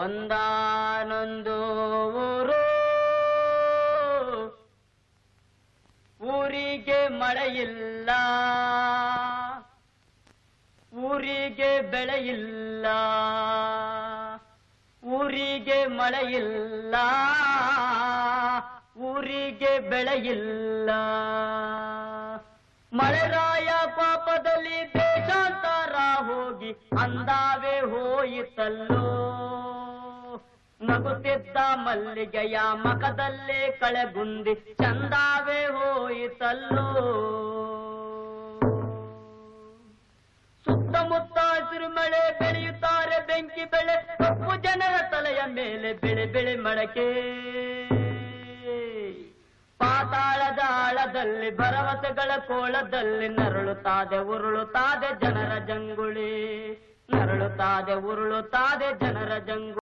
ಒಂದಾನೊಂದು ಊರು. ಊರಿಗೆ ಮಳೆಯಿಲ್ಲ. ಊರಿಗೆ ಬೆಳೆಯಿಲ್ಲ. ಊರಿಗೆ ಮಳೆಯಿಲ್ಲ. ಊರಿಗೆ ಬೆಳೆಯಿಲ್ಲ. ಮಳೆರಾಯ ಪಾಪದಲ್ಲಿ ದೇಶಾಂತರ ಹೋಗಿ ಅಂದಾವೆ ಹೋಯಿತಲ್ಲೋ. ನಗುತ್ತಿದ್ದ ಮಲ್ಲಿಗೆಯ ಮಕದಲ್ಲೇ ಕಳೆಗುಂದಿ ಚಂದಾವೆ ಹೋಯಿತಲ್ಲೋ. ಸುತ್ತಮುತ್ತ ಹಸಿರು ಮಳೆ ಬೆಳೆಯುತ್ತಾರೆ ಬೆಂಕಿ ಬೆಳೆ, ಕಪ್ಪು ಜನರ ತಲೆಯ ಮೇಲೆ ಬೆಳೆ ಬೆಳೆ ಮಡಕೆ. ಪಾತಾಳದ ಆಳದಲ್ಲಿ ಭರವಸೆಗಳ ಕೋಳದಲ್ಲಿ ನರಳುತ್ತಾದೆ ಉರುಳುತ್ತಾದೆ ಜನರ ಜಂಗುಳಿ. ನರಳುತ್ತಾದೆ ಉರುಳುತ್ತಾದೆ ಜನರ ಜಂಗುಳಿ.